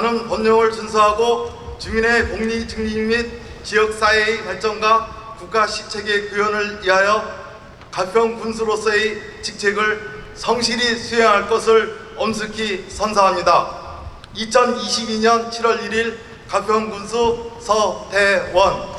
나는 법령을 준수하고 주민의 복리 증진 및 지역사회의 발전과 국가 시책의 구현을 위하여 가평 군수로서의 직책을 성실히 수행할 것을 엄숙히 선사합니다. 2022년 7월 1일 가평 군수 서태원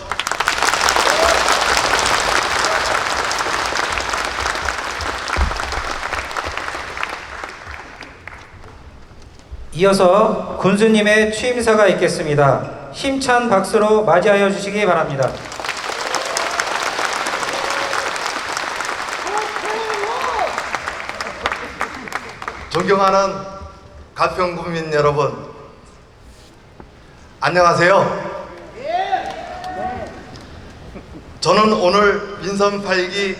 이어서 군수님의 취임사가 있겠습니다. 힘찬 박수로 맞이하여 주시기 바랍니다. 존경하는 가평 국민 여러분, 안녕하세요. 저는 오늘 민선 8기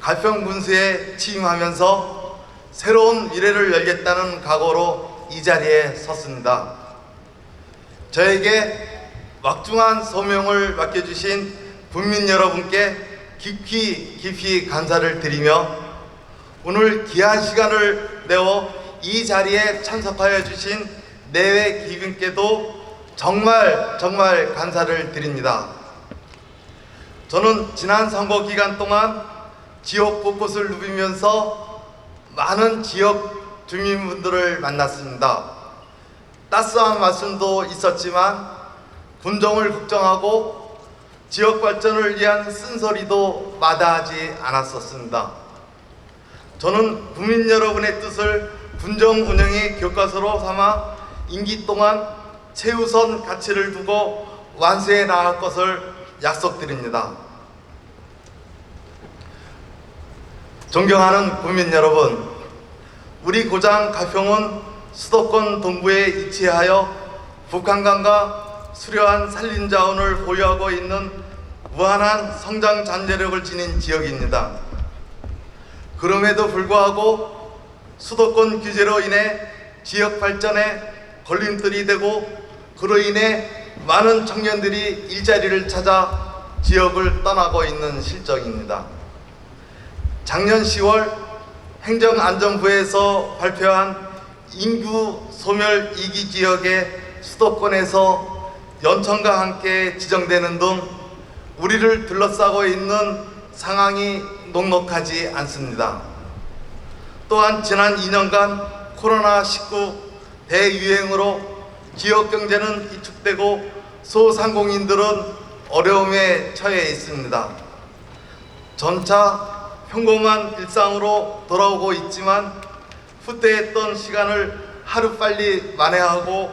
가평 군수에 취임하면서 새로운 미래를 열겠다는 각오로 이 자리에 섰습니다. 저에게 막중한 소명을 맡겨주신 국민 여러분께 깊이 깊이 감사를 드리며 오늘 귀한 시간을 내어 이 자리에 참석하여 주신 내외 기빈께도 정말 정말 감사를 드립니다. 저는 지난 선거 기간 동안 지역 곳곳을 누비면서 많은 지역 주민분들을 만났습니다. 따스한 말씀도 있었지만 군정을 걱정하고 지역 발전을 위한 쓴소리도 마다하지 않았었습니다. 저는 국민 여러분의 뜻을 군정 운영의 교과서로 삼아 임기 동안 최우선 가치를 두고 완수해 나갈 것을 약속드립니다. 존경하는 국민 여러분, 우리 고장 가평은 수도권 동부에 위치하여 북한강과 수려한 산림 자원을 보유하고 있는 무한한 성장 잠재력을 지닌 지역입니다. 그럼에도 불구하고 수도권 규제로 인해 지역 발전에 걸림돌이 되고 그로 인해 많은 청년들이 일자리를 찾아 지역을 떠나고 있는 실정입니다. 작년 10월 행정안전부에서 발표한 인구 소멸 이기 지역의 수도권에서 연천과 함께 지정되는 등 우리를 둘러싸고 있는 상황이 녹록하지 않습니다. 또한 지난 2년간 코로나19 대유행으로 지역 경제는 위축되고 소상공인들은 어려움에 처해 있습니다. 점차 평범한 일상으로 돌아오고 있지만 후퇴했던 시간을 하루빨리 만회하고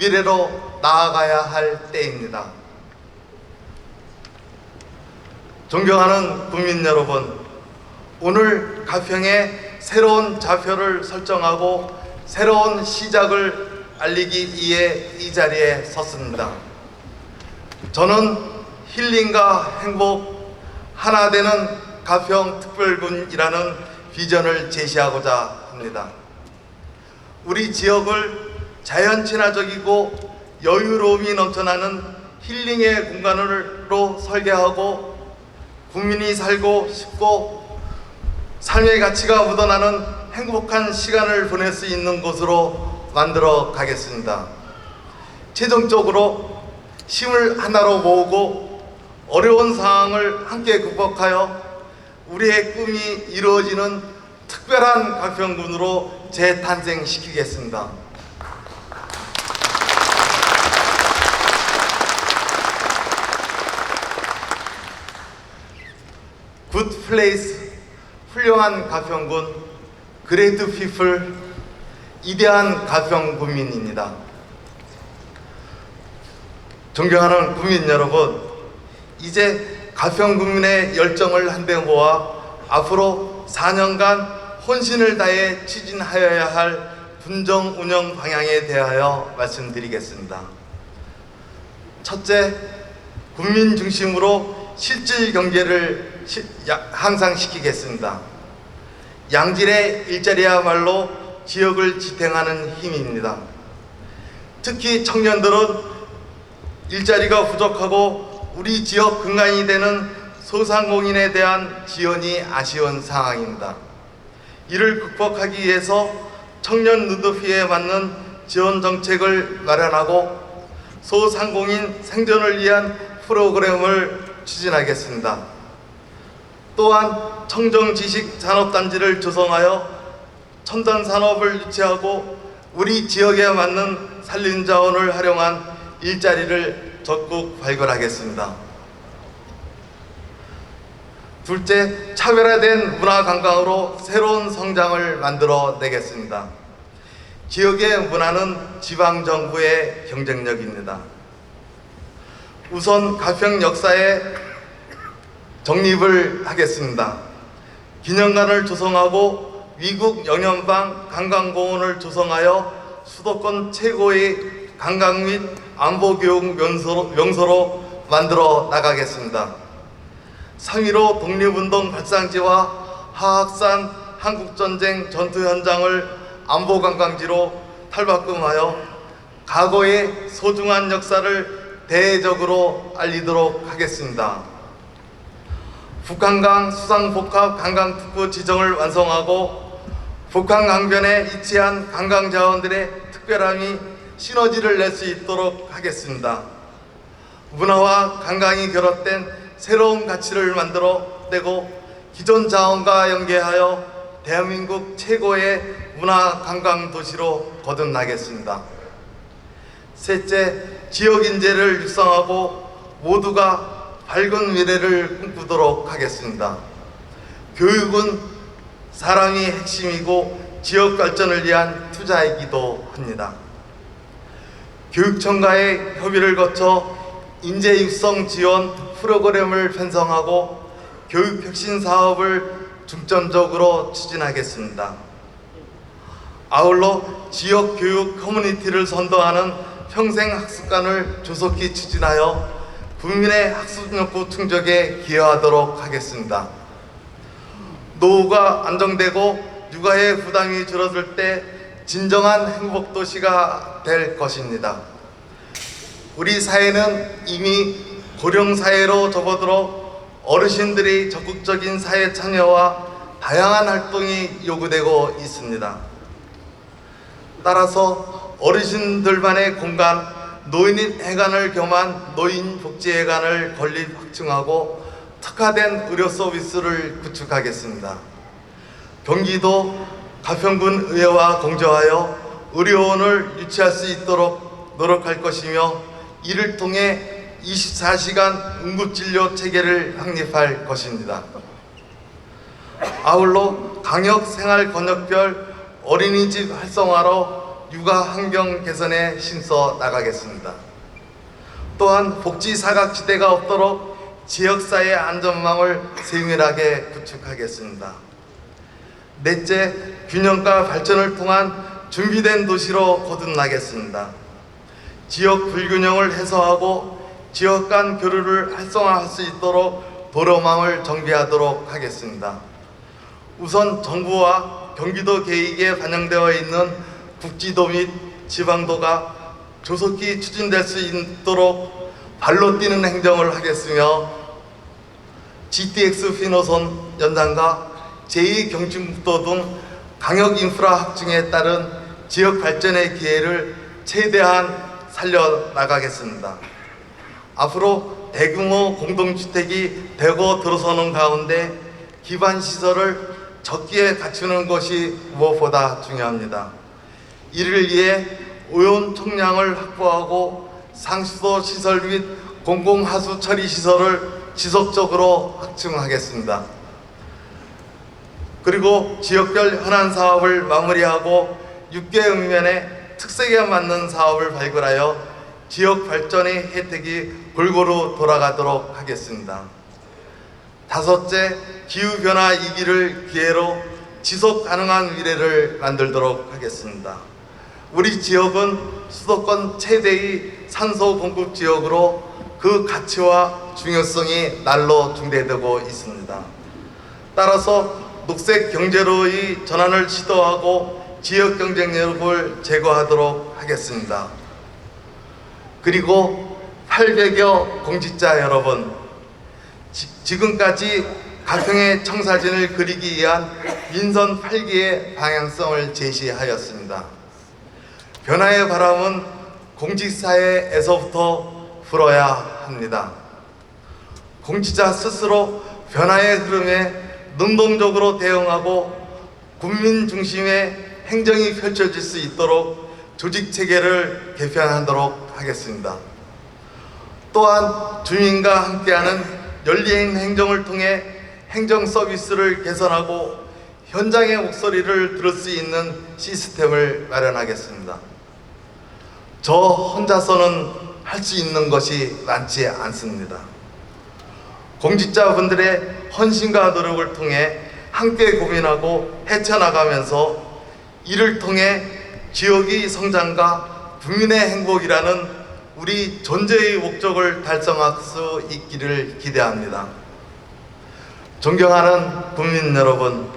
미래로 나아가야 할 때입니다. 존경하는 국민 여러분, 오늘 가평에 새로운 좌표를 설정하고 새로운 시작을 알리기 위해 이 자리에 섰습니다. 저는 힐링과 행복, 하나 되는 가평 특별군이라는 비전을 제시하고자 합니다. 우리 지역을 자연 친화적이고 여유로움이 넘쳐나는 힐링의 공간으로 설계하고 국민이 살고 싶고 삶의 가치가 묻어나는 행복한 시간을 보낼 수 있는 곳으로 만들어 가겠습니다. 최종적으로 힘을 하나로 모으고 어려운 상황을 함께 극복하여 우리의 꿈이 이루어지는 특별한 가평군으로 재탄생시키겠습니다. 굿 플레이스 훌륭한 가평군 그레이트 피플 이대한 가평 국민입니다. 존경하는 국민 여러분, 이제 가평 국민의 열정을 한데 모아 앞으로 4년간 혼신을 다해 추진하여야 할 군정 운영 방향에 대하여 말씀드리겠습니다. 첫째, 국민 중심으로 실질 경제를 향상시키겠습니다. 양질의 일자리야말로 지역을 지탱하는 힘입니다. 특히 청년들은 일자리가 부족하고 우리 지역 근간이 되는 소상공인에 대한 지원이 아쉬운 상황입니다. 이를 극복하기 위해서 청년 눈높이에 맞는 지원 정책을 마련하고 소상공인 생존을 위한 프로그램을 추진하겠습니다. 또한 청정지식 산업단지를 조성하여 첨단 산업을 유치하고 우리 지역에 맞는 산림 자원을 활용한 일자리를 적극 발굴하겠습니다. 둘째, 차별화된 문화 관광으로 새로운 성장을 만들어 내겠습니다. 지역의 문화는 지방 정부의 경쟁력입니다. 우선 가평 역사에 정립을 하겠습니다. 기념관을 조성하고 위국 영연방 관광공원을 조성하여 수도권 최고의 관광 및 안보 교육 명소로, 명소로 만들어 나가겠습니다. 상위로 독립운동 발상지와 하악산 한국전쟁 전투 현장을 안보 관광지로 탈바꿈하여 과거의 소중한 역사를 대외적으로 알리도록 하겠습니다. 북한강 수상복합 관광특구 지정을 완성하고 북한 강변에 위치한 관광 자원들의 특별함이 시너지를 낼 수 있도록 하겠습니다. 문화와 관광이 결합된 새로운 가치를 만들어 내고 기존 자원과 연계하여 대한민국 최고의 문화 관광 도시로 거듭나겠습니다. 셋째, 지역 인재를 육성하고 모두가 밝은 미래를 꿈꾸도록 하겠습니다. 교육은 사람이 핵심이고 지역 발전을 위한 투자이기도 합니다. 교육청과의 협의를 거쳐 인재 육성 지원 프로그램을 편성하고 교육 혁신 사업을 중점적으로 추진하겠습니다. 아울러 지역 교육 커뮤니티를 선도하는 평생 학습관을 조속히 추진하여 국민의 학습 욕구 충족에 기여하도록 하겠습니다. 노후가 안정되고 육아의 부담이 줄어들 때 진정한 행복 도시가 될 것입니다. 우리 사회는 이미 고령 사회로 접어들어 어르신들의 적극적인 사회 참여와 다양한 활동이 요구되고 있습니다. 따라서 어르신들만의 공간, 노인인 해관을 겸한 노인 복지회관을 건립 확충하고 특화된 의료 서비스를 구축하겠습니다. 경기도 가평군 의회와 공조하여 의료원을 유치할 수 있도록 노력할 것이며 이를 통해 24시간 응급진료 체계를 확립할 것입니다. 아울러 강역 생활 권역별 어린이집 활성화로 육아 환경 개선에 힘써 나가겠습니다. 또한 복지 사각지대가 없도록 지역사회 안전망을 세밀하게 구축하겠습니다. 넷째, 균형과 발전을 통한 준비된 도시로 거듭나겠습니다. 지역 불균형을 해소하고 지역 간 교류를 활성화할 수 있도록 도로망을 정비하도록 하겠습니다. 우선 정부와 경기도 계획에 반영되어 있는 국지도 및 지방도가 조속히 추진될 수 있도록 발로 뛰는 행정을 하겠으며 GTX 피노선 연장과 제2경춘국도 등 강역 인프라 확충에 따른 지역 발전의 기회를 최대한 살려 나가겠습니다. 앞으로 대규모 공동주택이 되고 들어서는 가운데 기반 시설을 적기에 갖추는 것이 무엇보다 중요합니다. 이를 위해 오염 총량을 확보하고 상수도 시설 및 공공하수 처리 시설을 지속적으로 확충하겠습니다. 그리고 지역별 현안 사업을 마무리하고 6개 읍면에 특색에 맞는 사업을 발굴하여 지역 발전의 혜택이 골고루 돌아가도록 하겠습니다. 다섯째, 기후변화 위기를 기회로 지속 가능한 미래를 만들도록 하겠습니다. 우리 지역은 수도권 최대의 산소 공급 지역으로 그 가치와 중요성이 날로 중대되고 있습니다. 따라서 녹색 경제로의 전환을 시도하고 지역 경쟁력을 제고하도록 하겠습니다. 그리고 800여 공직자 여러분, 지, 지금까지 가평의 청사진을 그리기 위한 민선 8기의 방향성을 제시하였습니다. 변화의 바람은 공직사회에서부터 불어야 합니다. 공직자 스스로 변화의 흐름에 능동적으로 대응하고 국민 중심의 행정이 펼쳐질 수 있도록 조직 체계를 개편하도록 하겠습니다. 또한 주민과 함께하는 열린 행정을 통해 행정 서비스를 개선하고 현장의 목소리를 들을 수 있는 시스템을 마련하겠습니다. 저 혼자서는 할 수 있는 것이 많지 않습니다. 공직자분들의 헌신과 노력을 통해 함께 고민하고 헤쳐나가면서 이를 통해 지역의 성장과 국민의 행복이라는 우리 존재의 목적을 달성할 수 있기를 기대합니다. 존경하는 국민 여러분,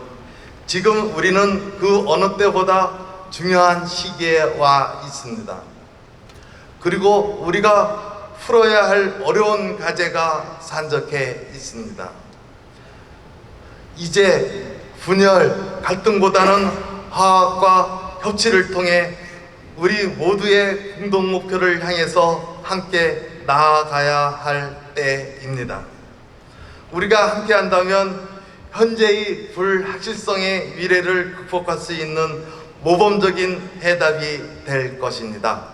지금 우리는 그 어느 때보다 중요한 시기에 와 있습니다. 그리고 우리가 풀어야 할 어려운 과제가 산적해 있습니다. 이제 분열, 갈등보다는 화합과 협치를 통해 우리 모두의 공동 목표를 향해서 함께 나아가야 할 때입니다. 우리가 함께 한다면 현재의 불확실성의 미래를 극복할 수 있는 모범적인 해답이 될 것입니다.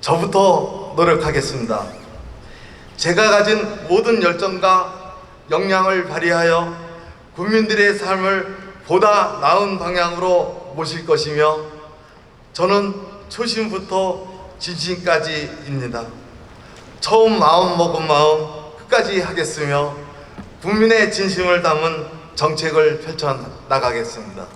저부터 노력하겠습니다. 제가 가진 모든 열정과 역량을 발휘하여 국민들의 삶을 보다 나은 방향으로 모실 것이며 저는 초심부터 진심까지입니다. 처음 마음 먹은 마음 끝까지 하겠으며 국민의 진심을 담은 정책을 펼쳐 나가겠습니다.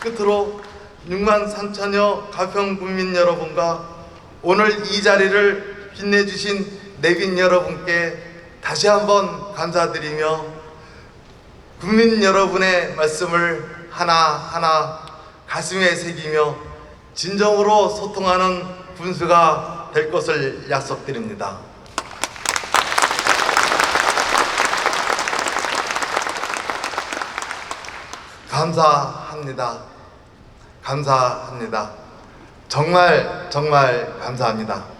끝으로 6만 3천여 가평 국민 여러분과 오늘 이 자리를 빛내주신 내빈 여러분께 다시 한번 감사드리며 국민 여러분의 말씀을 하나하나 가슴에 새기며 진정으로 소통하는 분수가 될 것을 약속드립니다. 감사합니다. 감사합니다. 정말 정말 감사합니다.